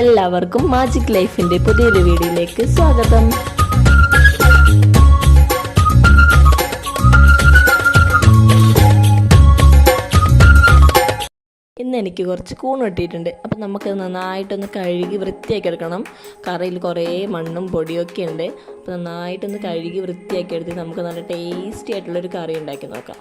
എല്ലാവർക്കും മാജിക് ലൈഫിന്റെ പുതിയൊരു വീഡിയോയിലേക്ക് സ്വാഗതം. ഇന്ന് എനിക്ക് കുറച്ച് കൂൺ വെട്ടിയിട്ടുണ്ട്. അപ്പം നമുക്ക് നന്നായിട്ടൊന്ന് കഴുകി വൃത്തിയാക്കി എടുക്കണം. കറിയിൽ കുറേ മണ്ണും പൊടിയൊക്കെ ഉണ്ട്. അപ്പം നന്നായിട്ടൊന്ന് കഴുകി വൃത്തിയാക്കി എടുത്ത് നമുക്ക് നല്ല ടേസ്റ്റി ആയിട്ടുള്ളൊരു കറി ഉണ്ടാക്കി നോക്കാം.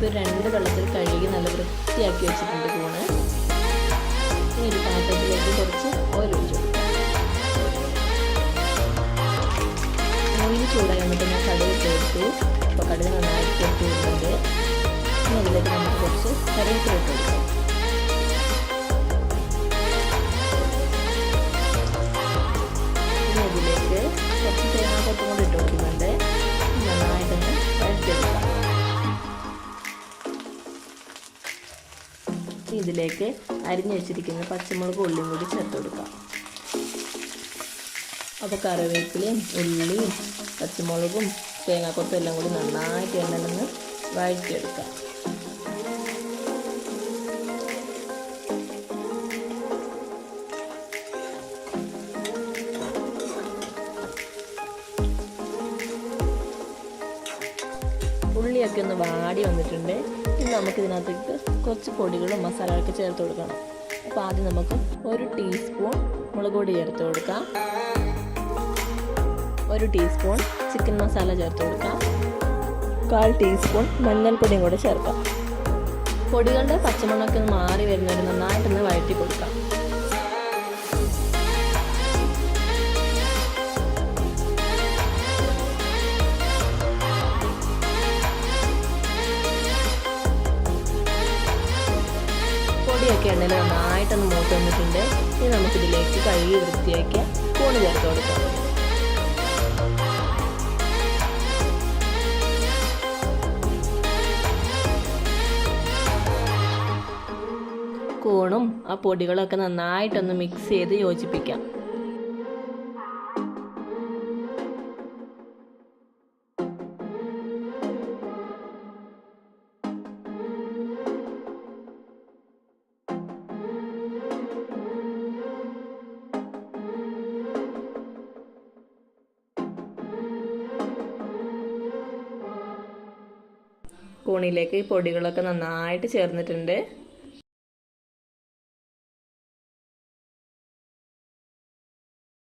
ഞാനിപ്പോൾ രണ്ട് വെള്ളത്തിൽ കഴുകി നല്ല വൃത്തിയാക്കി വെച്ചിട്ടുണ്ട് കൂണ്. ഇനി ഒരു പാത്രത്തിലേക്ക് കുറച്ച് ഓയിൽ ഒഴിച്ചു ഓയിൽ ചൂടായി വന്നിട്ട് ഞാൻ കടുക് ചേർത്തു അപ്പോൾ കടുക് നന്നായിട്ട് ചേർത്ത് വരുന്നുണ്ട് ഇനി അതിലേക്ക് നമുക്ക് കുറച്ച് കറിവേപ്പില ഇട്ട് ഇതിലേക്ക് അരിഞ്ഞു വെച്ചിരിക്കുന്ന പച്ചമുളക് ഉള്ളിയും കൂടി ചേർത്ത് കൊടുക്കാം. അപ്പോൾ കറിവേപ്പിലയും ഉള്ളിയും പച്ചമുളകും തേങ്ങാക്കൊത്തും എല്ലാം കൂടി നന്നായിട്ട് എണ്ണ വഴറ്റിയെടുക്കാം. ഉള്ളിയൊക്കെ ഒന്ന് വാടി വന്നിട്ടുണ്ട്. ഇനി നമുക്കിതിനകത്തേക്ക് കുറച്ച് പൊടികളും മസാലകളൊക്കെ ചേർത്ത് കൊടുക്കണം. അപ്പോൾ ആദ്യം നമുക്ക് ഒരു ടീസ്പൂൺ മുളക് പൊടി ചേർത്ത് കൊടുക്കാം. ഒരു ടീസ്പൂൺ ചിക്കൻ മസാല ചേർത്ത് കൊടുക്കാം. കാൽ ടീസ്പൂൺ മഞ്ഞൾപ്പൊടിയും കൂടെ ചേർക്കാം. പൊടികളുടെ പച്ചമുളകൊക്കെ മാറി വരുന്നവരെ നന്നായിട്ടൊന്ന് വഴറ്റി കൊടുക്കാം. പൊടിയൊക്കെ എണ്ണയിൽ നന്നായിട്ടൊന്ന് മൂത്ത് വന്നിട്ടുണ്ട്. ഇനി നമുക്കിതിലേക്ക് കഴുകി വൃത്തിയാക്കിയ കൂണ് ചേർത്ത് കൊടുക്കാം. കൂണും ആ പൊടികളൊക്കെ നന്നായിട്ടൊന്ന് മിക്സ് ചെയ്ത് യോജിപ്പിക്കാം. കൂണിലേക്ക് ഈ പൊടികളൊക്കെ നന്നായിട്ട് ചേർന്നിട്ടുണ്ട്.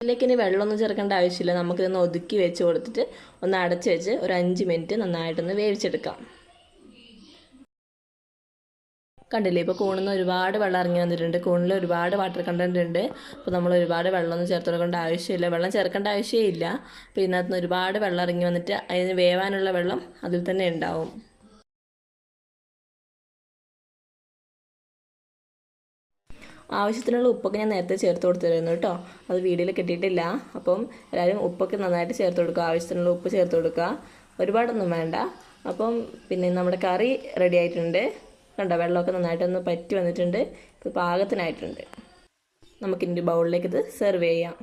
ഇതിലേക്ക് ഇനി വെള്ളമൊന്നും ചേർക്കേണ്ട ആവശ്യമില്ല. നമുക്കിതൊന്ന് ഒതുക്കി വെച്ച് കൊടുത്തിട്ട് ഒന്ന് അടച്ച് വെച്ച് ഒരു അഞ്ച് മിനിറ്റ് നന്നായിട്ടൊന്ന് വേവിച്ചെടുക്കാം. കണ്ടില്ലേ? ഇപ്പോൾ കൂണിൽ നിന്ന് ഒരുപാട് വെള്ളം ഇറങ്ങി വന്നിട്ടുണ്ട്. കൂണിൽ ഒരുപാട് വാട്ടർ കണ്ടന്റ് ഉണ്ട്. അപ്പോൾ നമ്മൾ ഒരുപാട് വെള്ളമൊന്നും ചേർത്ത് കൊടുക്കേണ്ട ആവശ്യമില്ല. വെള്ളം ചേർക്കേണ്ട ആവശ്യമില്ല. അപ്പോൾ ഇതിനകത്ത് നിന്ന് ഒരുപാട് വെള്ളം ഇറങ്ങി വന്നിട്ട് അതിന് വേവാനുള്ള വെള്ളം അതിൽ തന്നെ ഉണ്ടാവും. ആവശ്യത്തിനുള്ള ഉപ്പൊക്കെ ഞാൻ നേരത്തെ ചേർത്ത് കൊടുത്തിരുന്നു കേട്ടോ. അത് വീഡിയോയിൽ കിട്ടിയിട്ടില്ല. അപ്പം എല്ലാവരും ഉപ്പൊക്കെ നന്നായിട്ട് ചേർത്ത് കൊടുക്കുക. ആവശ്യത്തിനുള്ള ഉപ്പ് ചേർത്ത് കൊടുക്കുക. ഒരുപാടൊന്നും വേണ്ട. അപ്പം പിന്നെ നമ്മുടെ കറി റെഡി ആയിട്ടുണ്ട്. കണ്ടോ വെള്ളമൊക്കെ നന്നായിട്ടൊന്ന് പറ്റി വന്നിട്ടുണ്ട്. ഇപ്പോൾ പാകത്തിനായിട്ടുണ്ട്. നമുക്കിന്റെ ബൗളിലേക്ക് ഇത് സെർവ് ചെയ്യാം.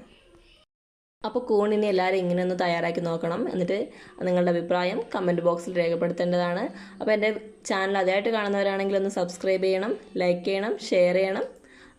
അപ്പോൾ കൂണിനെ എല്ലാവരും ഇങ്ങനെ ഒന്ന് തയ്യാറാക്കി നോക്കണം. എന്നിട്ട് നിങ്ങളുടെ അഭിപ്രായം കമന്റ് ബോക്സിൽ രേഖപ്പെടുത്തേണ്ടതാണ്. അപ്പോൾ എന്റെ ചാനൽ അതായിട്ട് കാണുന്നവരാണെങ്കിൽ ഒന്ന് സബ്സ്ക്രൈബ് ചെയ്യണം ലൈക്ക് ചെയ്യണം ഷെയർ ചെയ്യണം.